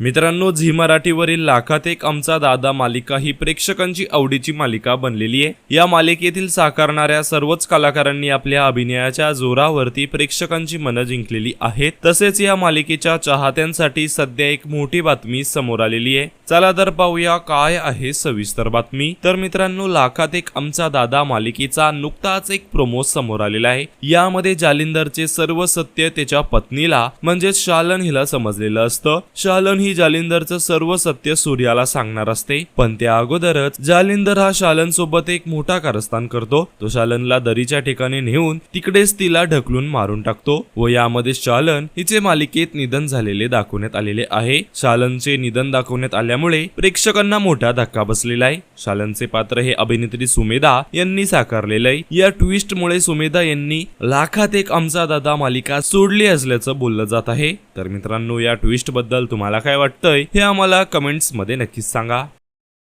मित्रांनो झी मराठीवरील लाखात एक आमचा दादा मालिका ही प्रेक्षकांची आवडीची मालिका बनलेली आहे. या मालिकेतील साकारणाऱ्या सर्वच कलाकारांनी आपल्या अभिनयाच्या जोरावरती प्रेक्षकांची मनं जिंकलेली आहेत. तसेच या मालिकेच्या चाहत्यांसाठी सध्या एक मोठी बातमी समोर आलेली आहे. चला तर पाहूया काय आहे सविस्तर बातमी. तर मित्रांनो लाखात एक आमचा दादा मालिकेचा नुकताच एक प्रोमो समोर आलेला आहे. यामध्ये जालिंदरचे सर्व सत्य त्याच्या पत्नीला म्हणजेच शालन हिला समजलेलं असतं. शालन ही जालिंदरचं सर्व सत्य सूर्याला सांगणार असते. पण त्या अगोदरच जालिंदर हा शालन सोबत एक मोठा कारस्थान करतो. तो शालनला दरीच्या ठिकाणी नेऊन तिकडेच तिला ढकलून मारून टाकतो व यामध्ये शालन हिचे मालिकेत निधन झालेले दाखवण्यात आलेले आहे. शालनचे निधन दाखवण्यात आल्यामुळे प्रेक्षकांना मोठा धक्का बसलेला आहे. शालनचे पात्र हे अभिनेत्री सुमेधा यांनी साकारलेलं आहे. या ट्विस्ट मुळे सुमेधा यांनी लाखात एक आमचा दादा मालिका सोडली असल्याचं बोललं जात आहे. तर मित्रांनो या ट्विस्टबद्दल तुम्हाला काय वाटतंय हे आम्हाला कमेंट्समध्ये नक्कीच सांगा.